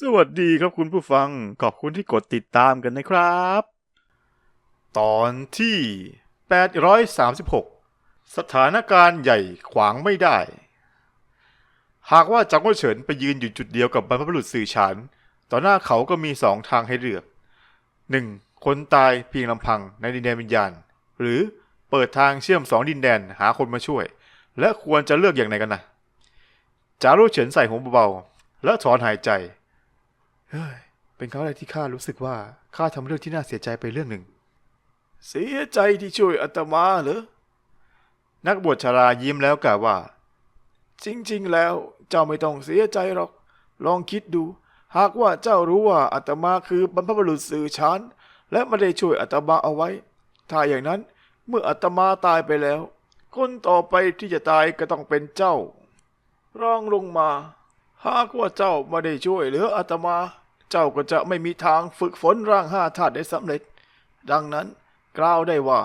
สวัสดีครับคุณผู้ฟัง ขอบคุณที่กดติดตามกันนะครับ ตอนที่ 836 สถานการณ์ใหญ่ขวางไม่ได้ หากว่าจังหวะเฉินไปยืนอยู่จุดเดียวกับบรรพบุรุษสื่อฉานต่อหน้าเขาก็มีสองทางให้เลือก 1. คนตายเพียงลำพังในดินแดนวิญญาณ หรือเปิดทางเชื่อมสองดินแดนหาคนมาช่วย และควรจะเลือกอย่างไหนกันนะจารุเฉินใส่หูเบาๆและถอนหายใจ ฮ้ยเป็นครั้งแรกที่ข้ารู้สึกว่าข้าทำเรื่องที่น่าเสียใจไปเรื่องหนึ่ง เสียใจที่ช่วยอาตมาเหรอ นักบวชชรายิ้มแล้วกล่าวว่า จริงๆ แล้วเจ้าไม่ต้องเสียใจหรอก ลองคิดดู หากว่าเจ้ารู้ว่าอาตมาคือบรรพบุรุษสื่อชานและไม่ได้ช่วยอาตมาเอาไว้ ถ้าอย่างนั้นเมื่ออาตมาตายไปแล้ว คนต่อไปที่จะตายก็ต้องเป็นเจ้ารองลงมา หากว่าเจ้าไม่ได้ช่วยเหลืออาตมา เจ้าก็จะไม่มีทางฝึกฝนร่างห้าธาตุได้สำเร็จ ดังนั้นกล่าวได้ว่า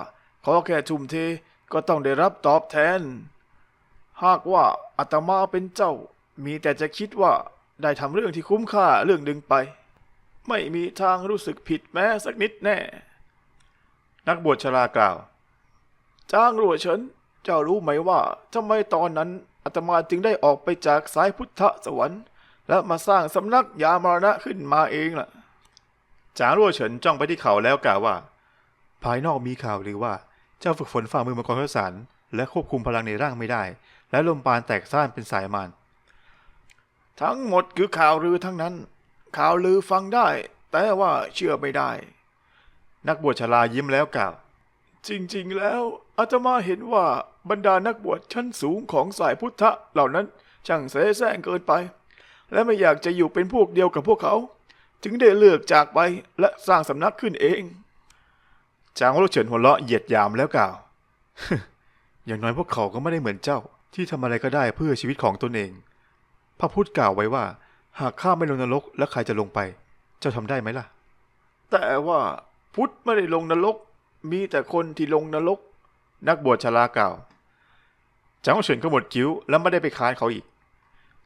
ขอแค่ทุ่มเทก็ต้องได้รับตอบแทน หากว่าอาตมาเป็นเจ้า มีแต่จะคิดว่าได้ทำเรื่องที่คุ้มค่าเรื่องหนึ่งไป ไม่มีทางรู้สึกผิดแม้สักนิดแน่ นักบวชชรากล่าว จ้างรัวเฉินเจ้ารู้ไหมว่าทำไมตอนนั้นอาตมาจึงได้ออกไปจากสายพุทธสวรรค์ และมาสร้างสำนักยามรณะขึ้นมาเองล่ะจางรัวเฉินจ้องไปที่เขาแล้วกล่าวว่า ภายนอกมีข่าวหรือว่าเจ้าฝึกฝนฝ่ามือมังกรขสารและควบคุมพลังในร่างไม่ได้ และลมปานแตกซ่านเป็นสายมานทั้งหมดคือข่าวลือทั้งนั้น ข่าวลือฟังได้ แต่ว่าเชื่อไม่ได้ นักบวชชรายิ้มแล้วกล่าว จริงๆแล้วอาตมาเห็นว่าบรรดานักบวชชั้นสูงของสายพุทธะเหล่านั้นช่างเสแสร้งเกินไป และไม่อยากจะอยู่เป็นพวกเดียวกับพวกเขา จึงได้เลือกจากไปและสร้างสำนักขึ้นเอง จางโลเฉินหัวเราะเหยียดยามแล้วกล่าว อย่างน้อยพวกเขาก็ไม่ได้เหมือนเจ้า ที่ทำอะไรก็ได้เพื่อชีวิตของตนเอง พระพุทธกล่าวไว้ว่า หากข้าไม่ลงนรกแล้วใครจะลงไป เจ้าทำได้ไหมล่ะ แต่ว่าพุทธไม่ได้ลงนรก มีแต่คนที่ลงนรก นักบวชชรากล่าวจางโลเฉินก็หมดคิ้วและไม่ได้ไปค้านเขาอีก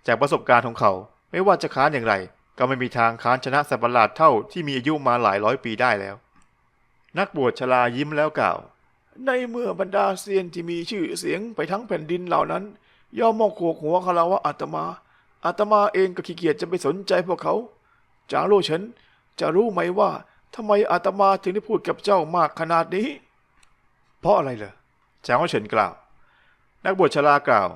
จากประสบการณ์ของเขา ไม่ว่าจะค้านอย่างไร ก็ไม่มีทางค้านชนะสัตว์ประหลาดเท่าที่มีอายุมาหลายร้อยปีได้แล้ว นักบวชชรายิ้มแล้วกล่าว ในเมื่อบรรดาเซียนที่มีชื่อเสียงไปทั้งแผ่นดินเหล่านั้น ย่อมมองโขกหัวคาราวะอาตมา อาตมาเองก็ขี้เกียจจะไปสนใจพวกเขาจางโลฉินจะรู้ไหมว่าทำไมอาตมาถึงได้พูดกับเจ้ามากขนาดนี้ เพราะอะไรเหรอจางโลฉินกล่าว นักบวชชรากล่าว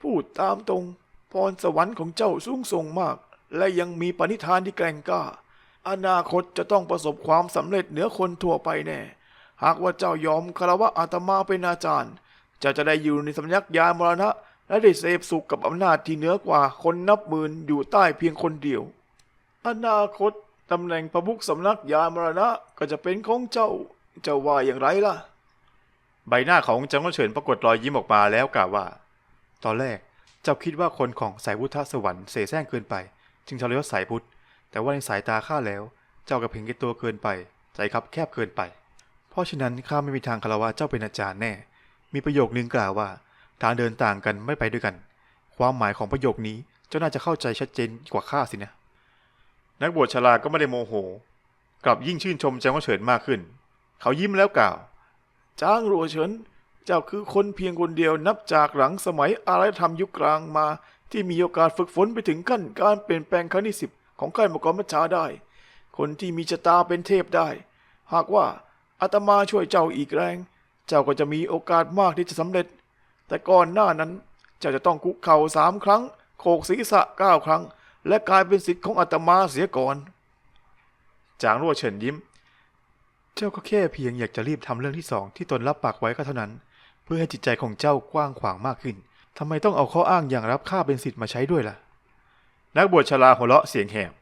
พูดตามตรง พรสวรรค์ของเจ้าสูงส่งมาก และยังมีปณิธานที่แกร่งกล้า อนาคตจะต้องประสบความสำเร็จเหนือคนทั่วไปแน่ หากว่าเจ้ายอมคารวะอาตมาเป็นอาจารย์เจะจะได้อยู่ในสำนักยามรณะ และได้เสพสุขกับอำนาจที่เหนือกว่าคนนับหมื่นอยู่ใต้เพียงคนเดียว อนาคตตำแหน่งประมุขสำนักยามรณะก็จะเป็นของเจ้าเจ้าว่าอย่างไรล่ะ ใบหน้าของจังหวัดเฉินปรากฏรอยยิ้มออกมาแล้วกล่าวว่า ตอนแรก เจ้าคิดว่าคนของสายพุทธสวรรค์เสแสร้งเกินไป จึงทรยศสายพุทธแต่ว่าในสายตาข้าแล้ว เจ้ากับเพ่งแกตัวเกินไป ใจครับแคบเกินไป เพราะฉะนั้นข้าไม่มีทางคารวะเจ้าเป็นอาจารย์แน่ มีประโยคนึงกล่าวว่า ทางเดินต่างกันไม่ไปด้วยกัน ความหมายของประโยคนี้เจ้าน่าจะเข้าใจชัดเจนกว่าข้าสินะ นักบวชชราก็ไม่ได้โมโห กลับยิ่งชื่นชมจังหวะเฉินมากขึ้น เขายิ้มแล้วกล่าว จ้างรัวเฉิน เจ้าคือคนเพียงคนเดียวนับจากหลังสมัยอารยธรรมยุคกลางมา ที่มีโอกาสฝึกฝนไปถึงขั้นการเปลี่ยนแปลงครั้งที่สิบของการมกรมัชชาได้ คนที่มีชะตาเป็นเทพได้ หากว่าอาตมาช่วยเจ้าอีกแรง เจ้าก็จะมีโอกาสมากที่จะสำเร็จ แต่ก่อนหน้านั้น เจ้าจะต้องคุกเข่าสามครั้ง โขกศีรษะเก้าครั้ง และกลายเป็นสิทธิ์ของอาตมาเสียก่อน จางรั่วเฉินยิ้ม เจ้าก็แค่เพียงอยากจะรีบทำเรื่องที่สองที่ตนรับปากไว้ก็เท่านั้น พื่อให้จิตใจของเจ้ากว้างขวางมากขึ้น ทำไมต้องเอาข้ออ้างอย่างรับข้าเป็นสิทธิ์มาใช้ด้วยล่ะ นักบวชชราหัวเราะเสียงแหบ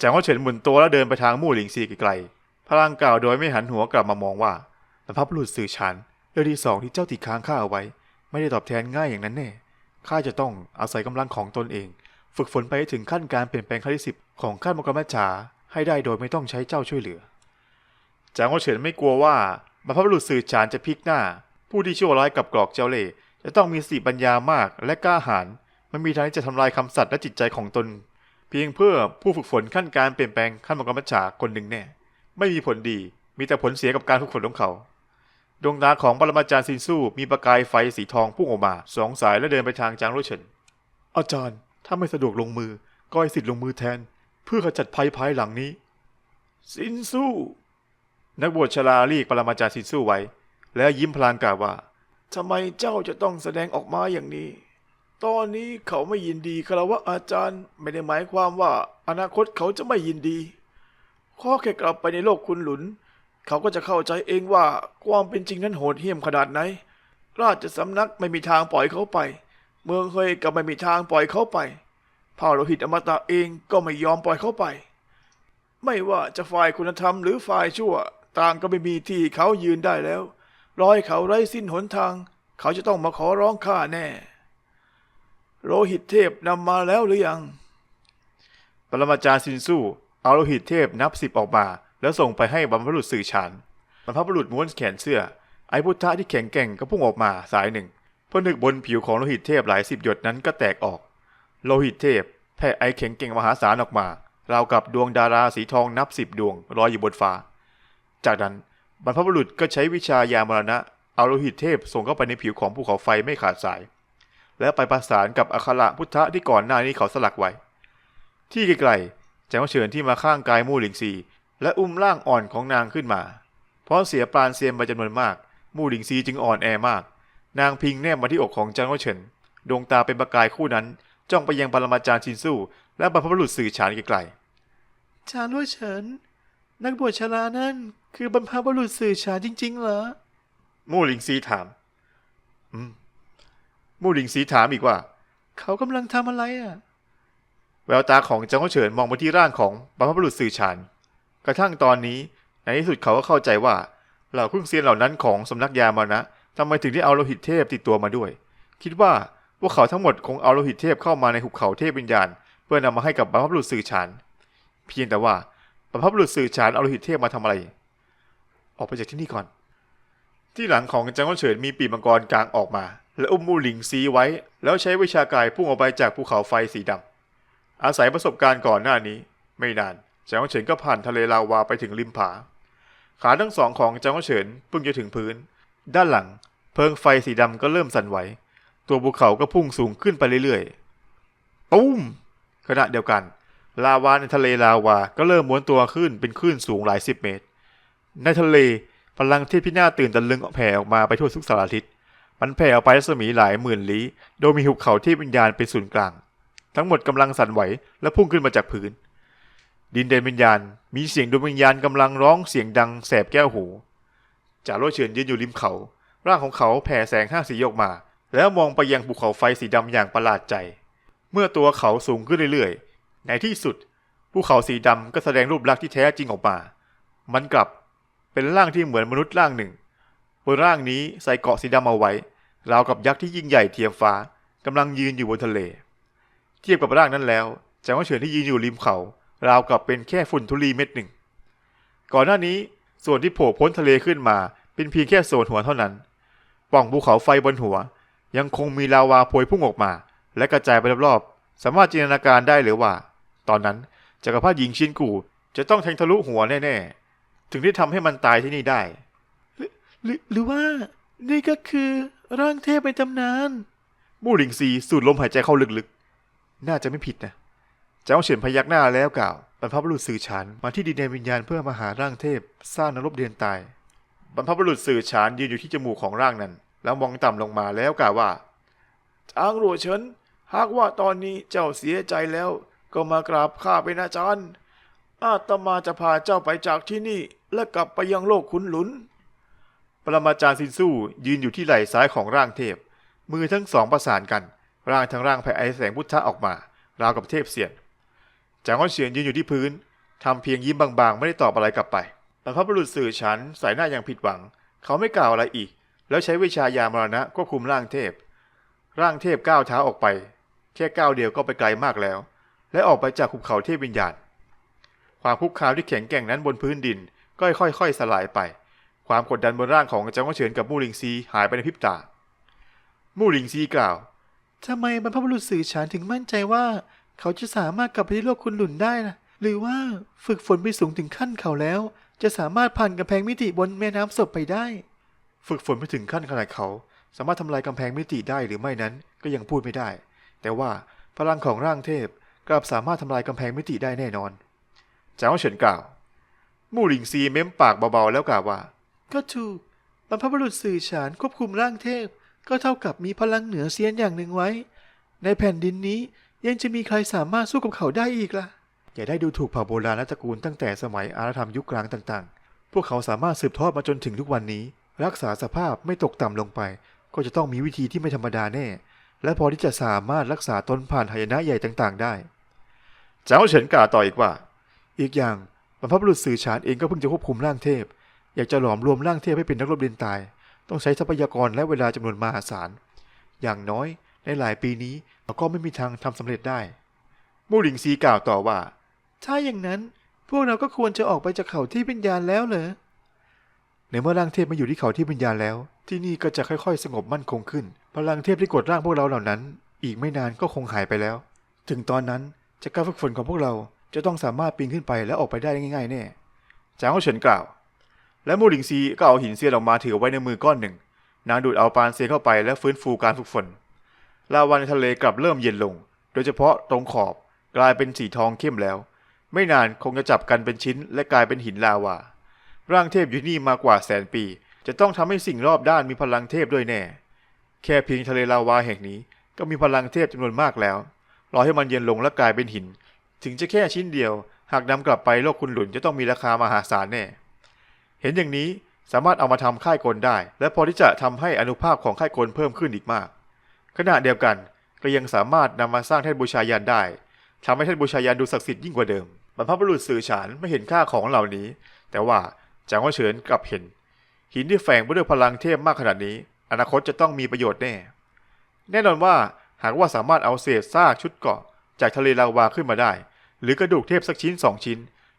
จางว่าเฉินหมุนตัวแล้วเดินไปทางมู่หลิงซีไกลๆ พลางกล่าวโดยไม่หันหัวกลับมามองว่าบรรพบุรุษสื่อฉันเรื่องที่สองที่เจ้าติดค้างข้าเอาไว้ ไม่ได้ตอบแทนง่ายอย่างนั้นแน่ ข้าจะต้องอาศัยกำลังของตนเอง ฝึกฝนไปถึงขั้นการเปลี่ยนแปลงขั้นที่สิบของขั้นมกรมัจฉาให้ได้โดยไม่ต้องใช้เจ้าช่วยเหลือ จางโอเฉินไม่กลัวว่าบรรพบุรุษสื่อฉานจะพลิกหน้า ผู้ที่ชั่วร้ายกับกรอกเจ้าเล่ห์จะต้องมีสติปัญญามากและกล้าหาญไม่มีทางที่จะทำลายคำสัตย์และจิตใจของตน เพียงเพื่อผู้ฝึกฝนขั้นการเปลี่ยนแปลงขั้นมังกรบัญชาคนหนึ่งแน่ ไม่มีผลดีมีแต่ผลเสียกับการฝึกฝนของเขาดวงตาของปรมาจารย์ซินสู้มีประกายไฟสีทองพุ่งออกมาสองสายและเดินไปทางจางโรเฉินอาจารย์ถ้าไม่สะดวกลงมือก็ให้สิทธิ์ลงมือแทน เพื่อขจัดภัยภายหลังนี้ ซินสู้นักบวชชราเรียกปรมาจารย์ซินสู้ไว้ แล้วยิ้มพลางกล่าวว่าทำไมเจ้าจะต้องแสดงออกมาอย่างนี้ ตอนนี้เขาไม่ยินดีคารวะอาจารย์ไม่ได้หมายความว่าอนาคตเขาจะไม่ยินดีข้อแค่กลับไปในโลกคุณหลุน เขาก็จะเข้าใจเองว่าความเป็นจริงนั้นโหดเหี้ยมขนาดไหน ราชสำนักไม่มีทางปล่อยเขาไป เมืองเฮยก็ไม่มีทางปล่อยเขาไปพาโลหิตอมตะเองก็ไม่ยอมปล่อยเขาไป ไม่ว่าจะฝ่ายคุณธรรมหรือฝ่ายชั่ว ต่างก็ไม่มีที่เขายืนได้แล้ว รอยเขาไร้สิ้นหนทาง เขาจะต้องมาขอร้องข้าแน่ โลหิตเทพนำมาแล้วหรือยัง ปรมาจารย์ซินสู้เอาโลหิตเทพนับสิบออกมา แล้วส่งไปให้บรรพบุรุษสื่อฉานบรรพบุรุษม้วนแขนเสื้อ ไอ้พุทธะที่แข็งแกร่งก็พุ่งออกมาสายหนึ่งพอนึกบนผิวของโลหิตเทพหลายสิบหยดนั้นก็แตกออก โลหิตเทพแผ่ไอแข็งเก่งมหาศาลออกมา ราวกับดวงดาราสีทองนับสิบดวงลอยอยู่บนฟ้า จากนั้น บรรพบุรุษก็ใช้วิชายามรณะเอาโลหิตเทพส่งเข้าไปในผิวของภูเขาไฟไม่ขาดสาย และไปประสานกับอัคระพุทธะที่ก่อนหน้านี้เขาสลักไว้ ที่ไกลๆแจ้งเฉินที่มาข้างกายมู่หลิงซีและอุ้มร่างอ่อนของนางขึ้นมา เพราะเสียปราณเซียมไปจำนวนมาก มู่หลิงซีจึงอ่อนแอมาก นางพิงแนบมาที่อกของจางเฉินดวงตาเป็นประกายคู่นั้น จ้องไปยังปรมาจารย์ชินสู้และบรรพบุรุษสื่อฉานไกลๆจางเฉินนักบวชชรานั่น คือบรรพบุรุษสื่อฉานจริง ๆ เหรอ มู่หลิงซีถาม อืม มู่หลิงซีถามอีกว่า เขากำลังทำอะไรอะ แววตาของจางเฉินมองไปที่ร่างของบรรพบุรุษสื่อฉาน กระทั่งตอนนี้ในที่สุดเขาก็เข้าใจว่าเหล่าเครื่องเซียนเหล่านั้นของสำนักยามานะทำไมถึงได้เอาโลหิตเทพติดตัวมาด้วย คิดว่าพวกเขาทั้งหมดคงเอาโลหิตเทพเข้ามาในหุบเขาเทพวิญญาณ เพื่อนำมาให้กับบรรพบุรุษสื่อฉาน เพียงแต่ว่าบรรพบุรุษสื่อฉานเอาโลหิตเทพมาทำอะไร ออกไปจากที่นี่ก่อน ที่หลังของจางเฉินมีปีกมังกรกลางออกมา และอุ้มมูหลิงซีไว้ แล้วใช้วิชากายพุ่งออกไปจากภูเขาไฟสีดำอาศัยประสบการณ์ก่อนหน้านี้ ไม่นานจางเฉินก็ผ่านทะเลลาวาไปถึงริมผา ขาทั้งสองของจางเฉินเพิ่งจะถึงพื้น ด้านหลัง เพลิงไฟสีดำก็เริ่มสั่นไหวตัวภูเขาก็พุ่งสูงขึ้นไปเรื่อยๆตุ้มขณะเดียวกัน ลาวาในทะเลลาวาก็เริ่มม้วนตัวขึ้นเป็นคลื่นสูงหลายสิบเมตร ในทะเลพลังเทพพินาตื่นตะลึงแผ่ออกมาไปทั่วทุกสารทิศมันแผ่ออกไปรัศมีหลายหมื่นลี้ โดยมีหุบเขาเทพวิญญาณเป็นศูนย์กลาง ทั้งหมดกำลังสั่นไหวและพุ่งขึ้นมาจากพื้น ดินแดนวิญญาณ มีเสียงดวงวิญญาณกำลังร้องเสียงดังแสบแก้วหูจ่าโรเฉินยืนอยู่ริมเขา ร่างของเขาแผ่แสงห้าสีออกมา แล้วมองไปยังภูเขาไฟสีดำอย่างประหลาดใจ เมื่อตัวเขาสูงขึ้นเรื่อยๆ ในที่สุดภูเขาสีดำก็แสดงรูปลักษณ์ที่แท้จริงออกมา มันกลับ เป็นร่างที่เหมือนมนุษย์ร่างหนึ่งบนร่างนี้ใส่เกาะสีดำเอาไว้ราวกับยักษ์ที่ยิ่งใหญ่เทียมฟ้ากำลังยืนอยู่บนทะเล เทียบกับร่างนั้นแล้วจางว่าเฉินที่ยืนอยู่ริมเขาราวกับเป็นแค่ฝุ่นทุลีเม็ดหนึ่ง ก่อนหน้านี้ส่วนที่โผล่พ้นทะเลขึ้นมาเป็นเพียงแค่โซนหัวเท่านั้น ป่องภูเขาไฟบนหัว ยังคงมีลาวาโพยพุ่งออกมา และกระจายไปรอบๆ สามารถจินตนาการได้หรือว่า ตอนนั้นจักรพรรดิหญิงชินกูจะต้องแทงทะลุหัวแน่ๆ ถึงได้ทำให้มันตายที่นี่ได้ หรือหรือว่า นี่ก็คือร่างเทพในตำนานมู่หลิงซีสูดลมหายใจเข้าลึกๆ น่าจะไม่ผิดนะ เจ้าเฉินพยักหน้าแล้วกล่าวบรรพบุรุษสื่อฉานมาที่ดินแดนวิญญาณเพื่อมาหาร่างเทพ สร้างนรกเดือนตาย บรรพบุรุษสื่อฉานยืนอยู่ที่จมูกของร่างนั้น แล้วมองต่ำลงมาแล้วกล่าวว่าจางหลัวเฉินหากว่าตอนนี้เจ้าเสียใจแล้ว ก็มากราบข้าเป็นอาจารย์ อาตมาจะพาเจ้าไปจากที่นี่และกลับไปยังโลกขุนหลุน ปรมาจารย์ซินสู้ยืนอยู่ที่ไหล่ซ้ายของร่างเทพ มือทั้งสองประสานกัน ร่างทั้งร่างแผ่ไอแสงพุทธะออกมา ราวกับเทพเสียนจางอ้อนเฉียนยืนอยู่ที่พื้นทำเพียงยิ้มบางๆ ไม่ได้ตอบอะไรกลับไปบรรพบุรุษสื่อฉันใส่หน้าอย่างผิดหวัง เขาไม่กล่าวอะไรอีก แล้วใช้วิชายามรณะควบคุมร่างเทพ ร่างเทพก้าวเท้าออกไป แค่ก้าวเดียวก็ไปไกลมากแล้ว และออกไปจากภูเขาเทพวิญญาณ ความคุกคามที่แข็งแกร่งนั้นบนพื้นดิน ก็ค่อยๆสลายไป ความกดดันบนร่างของจางอ้อนเฉินกับมู่หลิงซีหายไปในพริบตา มู่หลิงซีกล่าวทำไมบรรพบุรุษสื่อฉานถึงมั่นใจว่า เขาจะสามารถกลับไปที่โลกคุณหลุนได้นะหรือว่าฝึกฝนไปสูงถึงขั้นเขาแล้ว จะสามารถผ่านกำแพงมิติบนแม่น้ำศพไปได้ ฝึกฝนไปถึงขั้นขนาดเขา สามารถทำลายกำแพงมิติได้หรือไม่นั้นก็ยังพูดไม่ได้ แต่ว่าพลังของร่างเทพกลับสามารถทำลายกำแพงมิติได้แน่นอน จ้าเฉินกล่าว มู่หลิงซีเม้มปากเบาๆแล้วกล่าวว่า ก็ถูกบรรพบุรุษสื่อฉานควบคุมร่างเทพ ก็เท่ากับมีพลังเหนือเซียนอย่างหนึ่งไว้ ในแผ่นดินนี้ยังจะมีใครสามารถสู้กับเขาได้อีกล่ะ อย่าได้ดูถูกเผ่าโบราณและตระกูลตั้งแต่สมัยอารยธรรมยุคกลางต่างๆ พวกเขาสามารถสืบทอดมาจนถึงทุกวันนี้ รักษาสภาพไม่ตกต่ำลงไป ก็จะต้องมีวิธีที่ไม่ธรรมดาแน่ และพอที่จะสามารถรักษาตนผ่านหายนะใหญ่ต่างๆ ได้ เจ้าเฉินกล่าวต่ออีกว่า อีกอย่างบรรพบุรุษสื่อฉานเองก็เพิ่งจะควบคุมร่างเทพ อยากจะหลอมรวมร่างเทพให้เป็นนักรบเรียนตาย ต้องใช้ทรัพยากรและเวลาจำนวนมหาศาล อย่างน้อยในหลายปีนี้เราก็ไม่มีทางทำสำเร็จได้มู่หลิงซีกล่าวต่อว่า ถ้าอย่างนั้นพวกเราก็ควรจะออกไปจากเขาที่วิญญาณแล้วเหรอ ในเมื่อร่างเทพมาอยู่ที่เขาที่วิญญาณแล้ว ที่นี่ก็จะค่อยๆ สงบมั่นคงขึ้น พลังเทพที่กดร่างพวกเราเหล่านั้น อีกไม่นานก็คงหายไปแล้ว ถึงตอนนั้นจากการฝึกฝนของพวกเรา จะต้องสามารถปีนขึ้นไปและออกไปได้ง่ายๆแน่จางก็เฉินกล่าว และมู่หลิงซีก็เอาหินเซียนออกมาถือไว้ในมือก้อนหนึ่ง นางดูดเอาปานเซียนเข้าไปและฟื้นฟูการฝึกฝน ลาวาในทะเลกลับเริ่มเย็นลง โดยเฉพาะตรงขอบกลายเป็นสีทองเข้มแล้ว ไม่นานคงจะจับกันเป็นชิ้น และกลายเป็นหินลาวา ร่างเทพอยู่นี่มากว่าแสนปี จะต้องทำให้สิ่งรอบด้านมีพลังเทพด้วยแน่ แค่เพียงทะเลลาวาแห่งนี้ก็มีพลังเทพจำนวนมากแล้ว รอให้มันเย็นลงและกลายเป็นหิน ถึงจะแค่ชิ้นเดียว หากนำกลับไปโลกคุณหลุนจะต้องมีราคามหาศาลแน่ เห็นอย่างนี้สามารถเอามาทำค่ายกลได้ และพอที่จะทำให้อนุภาพของค่ายกลเพิ่มขึ้นอีกมาก ขณะเดียวกันก็ยังสามารถนำมาสร้างแท่นบูชายันได้ทำให้แท่นบูชายันดูศักดิ์สิทธิ์ยิ่งกว่าเดิมบรรพบุรุษสื่อฉานไม่เห็นค่าของเหล่านี้ แต่ว่าจางว่าเฉินกลับเห็น หินที่แฝงไปด้วยพลังเทพมากขนาดนี้ อนาคตจะต้องมีประโยชน์แน่ แน่นอนว่าหากว่าสามารถเอาเศษซากชุดเกาะ จากทะเลลาวาขึ้นมาได้ หรือกระดูกเทพสักชิ้นสองชิ้น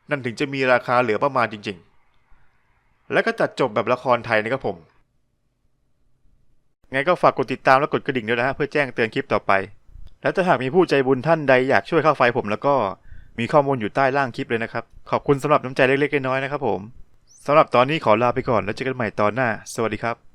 นั่นถึงจะมีราคาเหลือประมาณจริง ๆ และก็จัดจบแบบละครไทยนะครับผม ไงก็ฝากกดติดตามและกดกระดิ่งด้วยนะฮะเพื่อแจ้งเตือนคลิปต่อไป และถ้าหากมีผู้ใจบุญท่านใดอยากช่วยค่าไฟผมแล้วก็มีข้อมูลอยู่ใต้ล่างคลิปเลยนะครับ ขอบคุณสำหรับน้ำใจเล็กๆน้อยๆนะครับผมสำหรับตอนนี้ขอลาไปก่อนแล้วเจอกันใหม่ตอนหน้า สวัสดีครับ